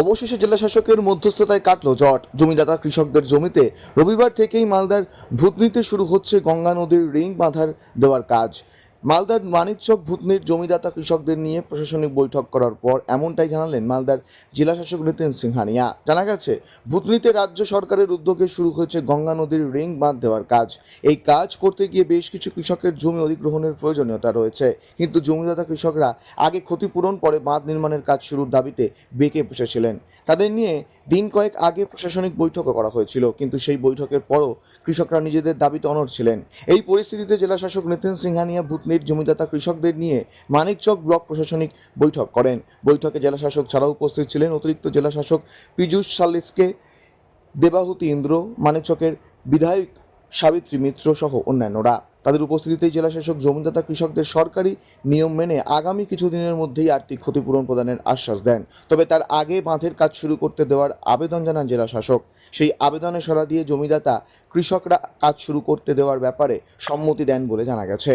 অবশেষে জেলা শাসকের মধ্যস্থতায় কাটল জট। জমিদাতা কৃষকদের জমিতে রবিবার থেকেই মালদার ভূতনিতে শুরু হচ্ছে গঙ্গা নদীর রিং বাঁধার দেওয়ার কাজ। মালদার মানিকচক ভূতনির জমিদাতা কৃষকদের নিয়ে প্রশাসনিক বৈঠক করার পর এমনটাই জানালেন মালদার জেলা শাসক নিতিন সিংহানিয়া। জানা গেছে, ভূতনিতে রাজ্য সরকারের উদ্যোগে শুরু হয়েছে গঙ্গা নদীর রিং বাঁধ দেওয়ার কাজ। এই কাজ করতে গিয়ে বেশ কিছু কৃষকের জমি অধিগ্রহণের প্রয়োজনীয়তা রয়েছে। কিন্তু জমিদাতা কৃষকরা আগে ক্ষতিপূরণ, পরে বাঁধ নির্মাণের কাজ শুরুর দাবিতে বেঁকে বসেছিলেন। তাদের নিয়ে দিন কয়েক আগে প্রশাসনিক বৈঠকও করা হয়েছিল, কিন্তু সেই বৈঠকের পরও কৃষকরা নিজেদের দাবিতে অনড় ছিলেন। এই পরিস্থিতিতে জেলা শাসক নিতিন সিংহানিয়া ভূতনির জমিদাতা কৃষকদের নিয়ে মানিকচক ব্লক প্রশাসনিক বৈঠক করেন। বৈঠকে জেলাশাসক ছাড়াও উপস্থিত ছিলেন অতিরিক্ত জেলা শাসক পীযূষ সাল্লিসকে দেবাহুতি ইন্দ্র মানিকচকের বিধায়ক সাবিত্রী মিত্র সহ অন্যান্যরা। তাদের উপস্থিতিতেই জেলাশাসক জমিদাতা কৃষকদের সরকারি নিয়ম মেনে আগামী কিছুদিনের মধ্যেই আর্থিক ক্ষতিপূরণ প্রদানের আশ্বাস দেন। তবে তার আগে বাঁধের কাজ শুরু করতে দেওয়ার আবেদন জানান জেলাশাসক সেই আবেদনে সাড়া দিয়ে জমিদাতা কৃষকরা কাজ শুরু করতে দেওয়ার ব্যাপারে সম্মতি দেন বলে জানা গেছে।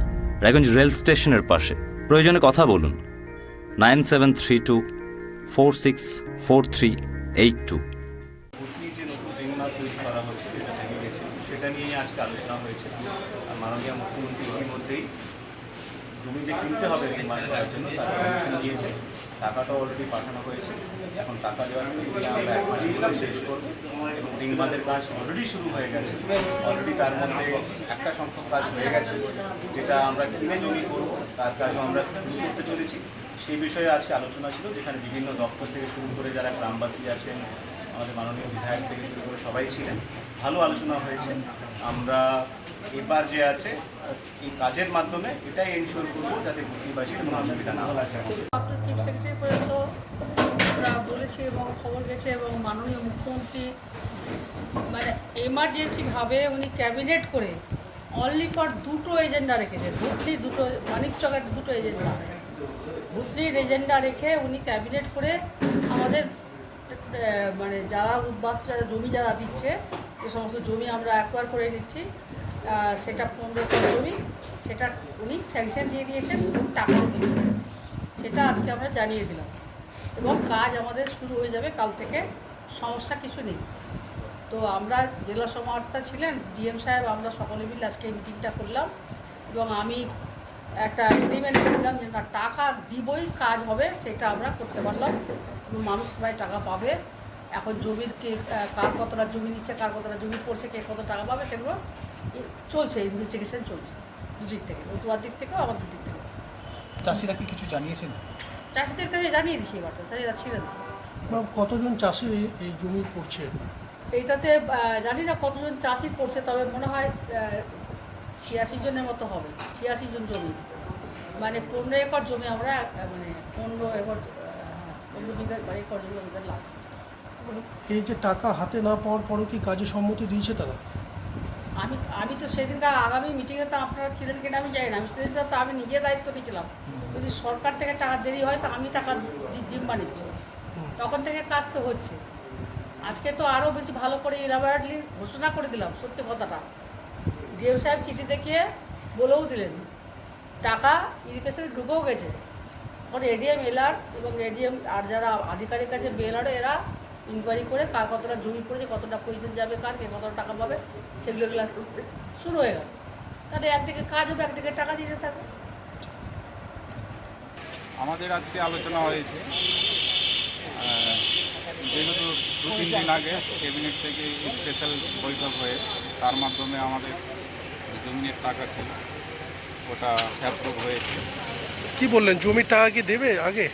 রায়গঞ্জ রেল স্টেশনের পাশে। প্রয়োজনে কথা বলুন। Nine seven three two, four six four three eight two. সেটা আজকে আলোচনা হয়েছে। মাননীয় মুখ্যমন্ত্রী ইতিমধ্যেই জমি যে কিনতে হবে রিংমার করার জন্য, তার পারমিশন দিয়েছে। টাকাটাও অলরেডি পাঠানো হয়েছে। এখন টাকা দেওয়ার প্রক্রিয়া আমরা এক শেষ করব এবং রিংবাদের কাজ অলরেডি শুরু হয়ে গেছে। অলরেডি তার মধ্যে একটা সংখ্যক কাজ হয়ে গেছে, যেটা আমরা কিনে জমি করব, তার কাজও আমরা শুরু করতে চলেছি। সেই বিষয়ে আজকে আলোচনা ছিল, যেখানে বিভিন্ন দপ্তর থেকে শুরু করে যারা গ্রামবাসী আছেন, আমাদের মাননীয় বিধায়ক থেকে শুরু করে সবাই ছিলেন। ভালো আলোচনা হয়েছে। আমরা এবার যে আছে, এই কাজের মাধ্যমে এটাই এনশোর করব যাতে ভর্তিবাসীর কোনো অসুবিধা না হয়। আমরা বলেছি এবং খবর গেছে এবং মাননীয় মুখ্যমন্ত্রী মানে এমার্জেন্সিভাবে উনি ক্যাবিনেট করে অনলি ফর দুটো এজেন্ডা রেখেছেন ভুতলি দুটো, মানিক চকের দুটো এজেন্ডা ভুতলির এজেন্ডা রেখে উনি ক্যাবিনেট করে আমাদের মানে যারা উদ্বাস যারা জমি যারা দিচ্ছে যে সমস্ত জমি আমরা অ্যাকোয়ার করে নিচ্ছি সেটা পনেরো জমি সেটা উনি স্যাংশন দিয়ে দিয়েছেন এবং টাকাও দিয়েছেন। সেটা আজকে আমরা জানিয়ে দিলাম। এবং কাজ আমাদের শুরু হয়ে যাবে কাল থেকে, সমস্যা কিছু নেই। তো আমরা জেলা সমাহর্তা ছিলেন, ডিএম সাহেব, আমরা সকলে মিলে আজকে মিটিংটা করলাম এবং আমি একটা এগ্রিমেন্ট করেছিলাম যে টাকা দিবই, কাজ হবে, সেটা আমরা করতে পারলাম মানুষ সবাই টাকা পাবে। এখন জমির কে কার কতটা জমি নিচ্ছে কার কতটা জমি পড়ছে কে কত টাকা পাবে সেগুলো ই- চলছে ইনভেস্টিগেশন চলছে দুদিক থেকে নতুয়ার দিক থেকেও আমাদের দিক থেকে চাষিরা কি কিছু জানিয়েছেন? চাষিদের কাছে জানিয়ে দিচ্ছি এবার তো চাষিরা ছিলেন কতজন চাষি এই- জমি করছে এইটাতে জানি না কতজন চাষি করছে তবে মনে হয় ছিয়াশি জনের মতো হবে ছিয়াশি জন জমি। মানে পনেরো একর জমি আমরা মানে পনেরো একর পনেরো বিঘা একর জমি আমাদের লাগছে। এই যে টাকা হাতে না পাওয়ার পরেও কি কাজে সম্মতি দিয়েছে তারা? আমি আমি তো সেদিন সেদিনকার আগামী মিটিংয়ে তো আপনারা ছিলেন কিনা আমি জানি না। আমি সেদিনটা তো আমি নিজে দায়িত্ব নিয়েছিলাম। যদি সরকার থেকে টাকা দেরি হয় তো আমি টাকা জিম্মা নিচ্ছি। তখন থেকে কাজ তো হচ্ছে। আজকে তো আরও বেশি ভালো করে ইলাবারেটলি ঘোষণা করে দিলাম সত্যি কথাটা। ডিএম সাহেব চিঠি দেখিয়ে বলেও দিলেন টাকা ইরিগেশনে ঢুকেও গেছে। এখন এডিএম এলআর এবং এডিএম আর যারা আধিকারিক আছে বেলারও এরা ইনকোয়ারি করে কার কতটা জমি পড়েছে কতটা পয়সা যাবে কার কে কতটা টাকা পাবে সেগুলো এগুলো শুরু হয়ে গেল। তাহলে একদিকে কাজ হবে একদিকে টাকা দিতে থাকবে আমাদের আজকে আলোচনা হয়েছে যেহেতু দু তিন দিন আগে ক্যাবিনেট থেকে স্পেশাল বৈঠক হয়ে তার মাধ্যমে আমাদের জমির টাকা ছিল ওটা অ্যাপ্রুভ হয়েছে। কি বললেন জমির টাকা কি দেবে আগে?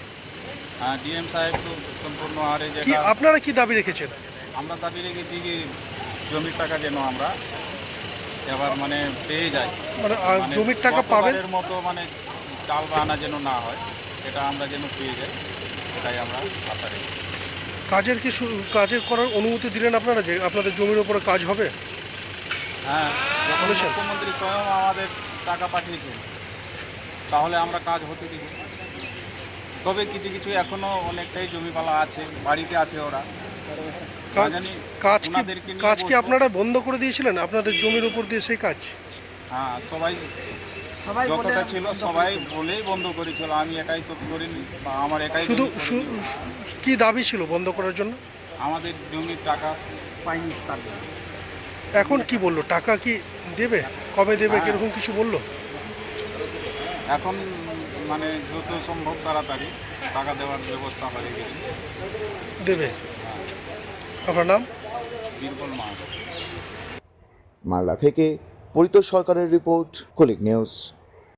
ডিএম সাহেব তো সম্পূর্ণ হারে কি আপনারা কি দাবি রেখেছেন? আমরা দাবি রেখেছি যে জমির টাকা যেন আমরা এবার মানে পেয়ে যাই। মানে মানে জমির টাকা পাবেন? মতো মানে ডাল বাহানা যেন না হয় সেটা আমরা যেন পেয়ে যাই এটাই আমরা আশা রেখেছি। কাজের কি কাজের করার অনুমতি দিলেন আপনারা যে আপনাদের জমির উপরে কাজ হবে? হ্যাঁ? মুখ্যমন্ত্রী স্বয়ং আমাদের টাকা পাঠিয়েছেন তাহলে আমরা কাজ হতে দিব। তবে কিছু কিছু এখনও অনেকটাই জমিপালা আছে বাড়িতে আছে ওরা। জানি কাজ কি ওনাদেরকে নিয়ে কাজ কি বসবো। আপনারা বন্ধ করে দিয়েছিলেন? আপনাদের জমির উপর দিয়ে সেই কাজ? হ্যাঁ সবাই যতটা ছিল সবাই বলেই বন্ধ করেছিল আমি একাই তো করিনি বা আমার একাই শুধু জমি করিনি। শু- কি দাবি ছিল বন্ধ করার জন্য? আমাদের জমির টাকা। পাইনি তার জন্য। এখন কি বলল? টাকা কি দেবে? কবে দেবে? হ্যাঁ। এরকম কিছু বলল? এখন মানে যত সম্ভব তাড়াতাড়ি টাকা দেওয়ার ব্যবস্থা হয়ে গেছে দেবে? আপনার নাম? বীরবল মাস মালদা থেকে পরিতোষ সরকারের রিপোর্ট কলিক নিউজ।